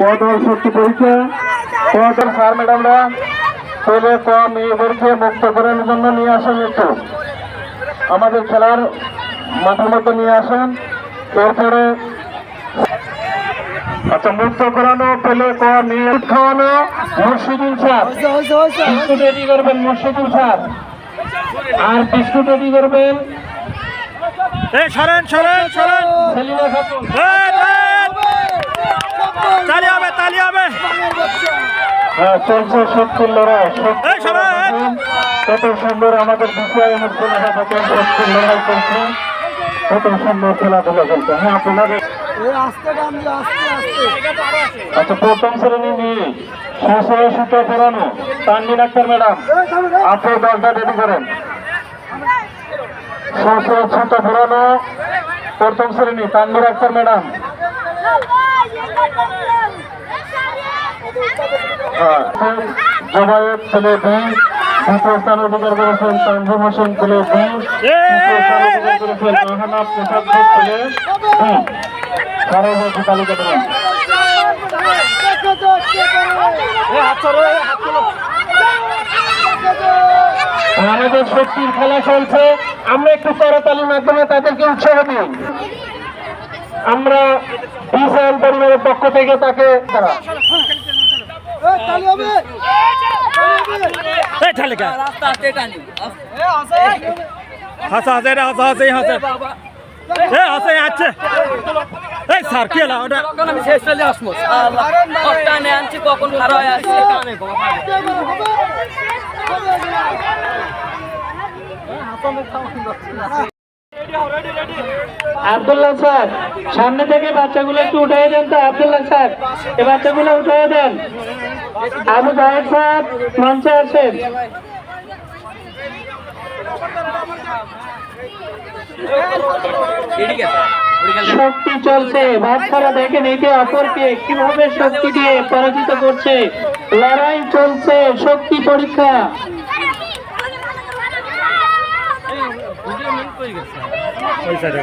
কদল শক্তি পরীক্ষা। কদল স্যার, ম্যাডামরা ছেলে কম মেয়েদেরকে মুক্ত করার জন্য নিয়ে আসেন একটু। আমাদের খেলার মাঠের মধ্যে নিয়ে আসেন। এরপরে আচ্ছা মুক্ত করানো, পেলে কম মেয়ে খাওয়ানো মুর্শিদুল স্যার। বিস্কুট রেডি করবেন মুর্শিদুল স্যার। আর বিস্কুট রেডি করবেন সরেন সরেন সরেন! তালি হবে তালি হবে। হ্যাঁ, চলছে লড়াই। কত সুন্দর আমাদের লড়াই চলছে কত সুন্দর খেলাধুলা চলছে। হ্যাঁ আপনাদের আচ্ছা প্রথম শ্রেণি নিয়ে সশয় সুতো পড়ানো তানবিন আক্তার ম্যাডাম। আপনি দলটা রেডি করেন। সশয় সুতো পড়ানো প্রথম শ্রেণি তানবিন আক্তার ম্যাডাম। জমায়েত ছেলে দুই দ্বিতীয় স্থান অধিকার করেছেন তানজিম হোসেন ছেলে দুই তৃতীয় স্থান অধিকার করেছেন রাহানা প্রসাদ ছেলে দুই পরবর্তী তালিকা দেবেন? আমাদের শক্তির খেলা চলছে। আমরা একটু করতালির মাধ্যমে তাদেরকে উৎসাহ দিই। আমরা বিশাল পরিবারের পক্ষ থেকে তাকে তারা এই ঠালিকা। হাসা হাসে রে হাসা হাসে হাসে। এ হাসে আছে। এই স্যার কি হলো? ওটা আমি শেষ চলে কখন খারাপ আব্দুল্লাহ স্যার, সামনে থেকে বাচ্চাগুলো একটু উঠিয়ে দেন তো, আব্দুল্লাহ স্যার। এই বাচ্চাগুলো উঠিয়ে দেন। আবু জাহেদ স্যার, মঞ্চে আসেন। শক্তি চলছে, বাচ্চারা দেখেন একে অপরকে কীভাবে শক্তি দিয়ে পরাজিত করছে। লড়াই চলছে, শক্তি পরীক্ষা। ওই সাইডে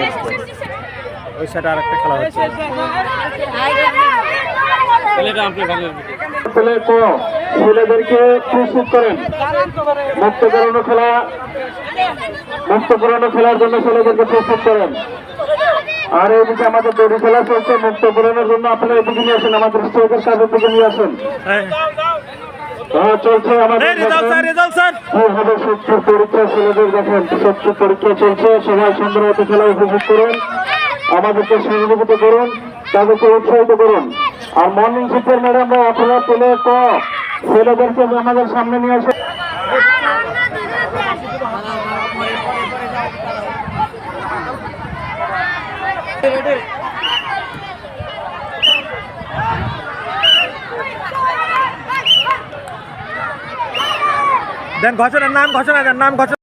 ওই সাইডে আর একটা খেলা হচ্ছে। ছেলেদেরকে প্রস্তুত করেন। মুক্ত করানো খেলা মুক্ত করানো খেলার জন্য ছেলেদেরকে প্রস্তুত করেন। আর এইদিকে আমাদের দড়ি খেলা চলছে মুক্ত করানোর জন্য আপনারা এদিকে নিয়ে আসেন আমাদের স্ট্রাইকের কাজের দিকে নিয়ে আসেন। হ্যাঁ। চলছে আমাদের এই রেজাল্ট স্যার রেজাল্ট স্যার কি হবে শক্তির পরীক্ষা ছেলেদের দেখেন শক্তির পরীক্ষা চলছে সবাই সুন্দর মতো খেলা উপভোগ করুন, আমাদেরকে সহযোগিতা করুন, তাদেরকে উৎসাহিত করুন। আর মর্নিং ম্যাডামরা ছেলেদেরকে আমাদের সামনে নিয়ে আসে দেন ঘোষণার নাম ঘোষণা দেন নাম ঘোষণা।